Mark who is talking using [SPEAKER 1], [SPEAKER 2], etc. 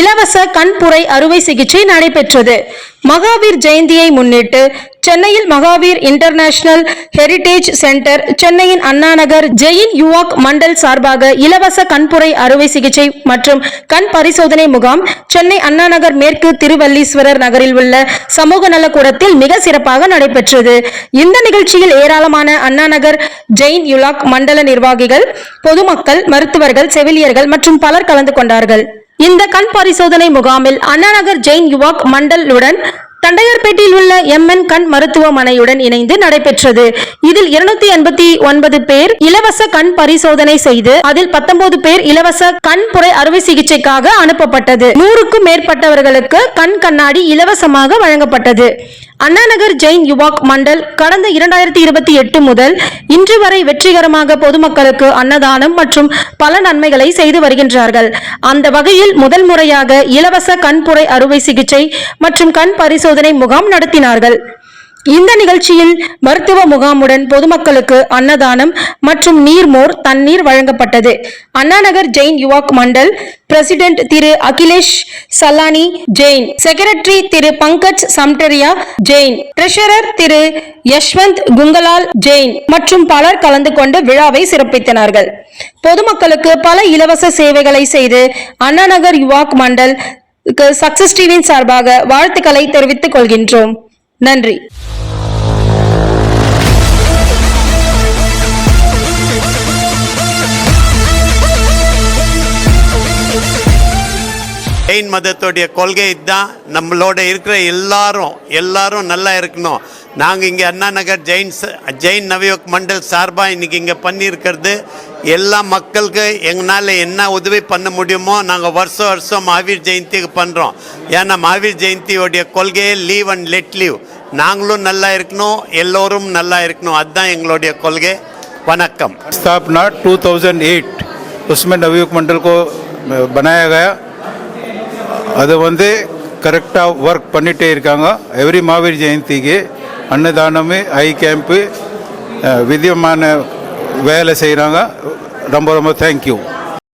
[SPEAKER 1] இலவச கண்புரை அறுவை சிகிச்சை நடைபெற்றது. மகாவீர் ஜெயந்தியை முன்னிட்டு சென்னையில் மகாவீர் இன்டர்நேஷனல் ஹெரிடேஜ் சென்டர் சென்னையின் அண்ணாநகர் ஜெயின் யுவாக் மண்டல் சார்பாக இலவச கண்புரை அறுவை சிகிச்சை மற்றும் கண் பரிசோதனை முகாம் சென்னை அண்ணாநகர் மேற்கு திருவல்லீஸ்வரர் நகரில் உள்ள சமூக நலக்கூடத்தில் மிக சிறப்பாக நடைபெற்றது. இந்த நிகழ்ச்சியில் ஏராளமான அண்ணாநகர் ஜெயின் யுலாக் மண்டல நிர்வாகிகள் பொதுமக்கள் மருத்துவர்கள் செவிலியர்கள் மற்றும் பலர் கலந்து கொண்டார்கள். இந்த கண் பரிசோதனை முகாமில் அண்ணாநகர் ஜெயின் யுவாக் மண்டலுடன் தண்டையார்பேட்டையில் உள்ள எம்என் கண் மருத்துவமனையுடன் இணைந்து நடைபெற்றது. இதில் இருநூத்தி எண்பத்தி ஒன்பது பேர் இலவச கண் பரிசோதனை செய்து அதில் பத்தொன்பது பேர் இலவச கண் புரை அறுவை சிகிச்சைக்காக அனுப்பப்பட்டது. நூறுக்கும் மேற்பட்டவர்களுக்கு கண் கண்ணாடி இலவசமாக வழங்கப்பட்டது. அண்ணாநகர் ஜெயின் யுவாக் மண்டல் கடந்த இரண்டாயிரத்தி இருபத்தி எட்டு முதல் இன்று வரை வெற்றிகரமாக பொதுமக்களுக்கு அன்னதானம் மற்றும் பல நன்மைகளை செய்து வருகின்றார்கள். அந்த வகையில் முதல் முறையாக இலவச கண்புரை அறுவை சிகிச்சை மற்றும் கண் பரிசோதனை முகாம் நடத்தினார்கள். இந்த நிகழ்ச்சியில் மருத்துவ முகாமுடன் பொதுமக்களுக்கு அன்னதானம் மற்றும் நீர்மோர் தண்ணீர் வழங்கப்பட்டது. அண்ணாநகர் ஜெயின் யுவாக் மண்டல் பிரசிடென்ட் திரு அகிலேஷ் சலானி ஜெயின் செக்ரட்டரி திரு பங்கஜ் சம்டரியா ஜெயின் ட்ரெஷரர் திரு யஷ்வந்த் குங்கலால் ஜெயின் மற்றும் பலர் கலந்து கொண்டு விழாவை சிறப்பித்தனார்கள். பொதுமக்களுக்கு பல இலவச சேவைகளை செய்து அண்ணாநகர் யுவாக் மண்டல் சக்சஸ் டிவியின் சார்பாக வாழ்த்துக்களை தெரிவித்துக் கொள்கின்றோம். நன்றி.
[SPEAKER 2] ஜெயின் மதத்துடைய கொள்கை தான் நம்மளோட இருக்கிற எல்லாரும் எல்லாரும் நல்லா இருக்கணும் நாங்கள் இங்கே அண்ணா நகர் ஜெயின் ச- ஜெயின் நவயோக் மண்டல் சார்பாக இன்னைக்கு இங்கே பண்ணியிருக்கிறது எல்லா மக்களுக்கு எங்களால் என்ன உதவி பண்ண முடியுமோ நாங்கள் வருஷம் வருஷம் மகாவீர் ஜெயந்திக்கு பண்ணுறோம் ஏன்னா மகாவீர் ஜெயந்தியோடைய கொள்கையே லீவ் அண்ட் லெட் லீவ் நாங்களும் நல்லா இருக்கணும் எல்லோரும் நல்லா இருக்கணும் அதுதான் எங்களுடைய கொள்கை வணக்கம்
[SPEAKER 3] स्थापना 2008 उसमें नवयुग मंडल को बनाया गया அது வந்து கரெக்டாக ஒர்க் பண்ணிகிட்டே இருக்காங்க. எவ்ரி மாவீர் ஜெயந்திக்கு அன்னதானமே ஐ கேம்ப்பு வித்தியமான வேலை செய்கிறாங்க ரொம்ப ரொம்ப தேங்க்யூ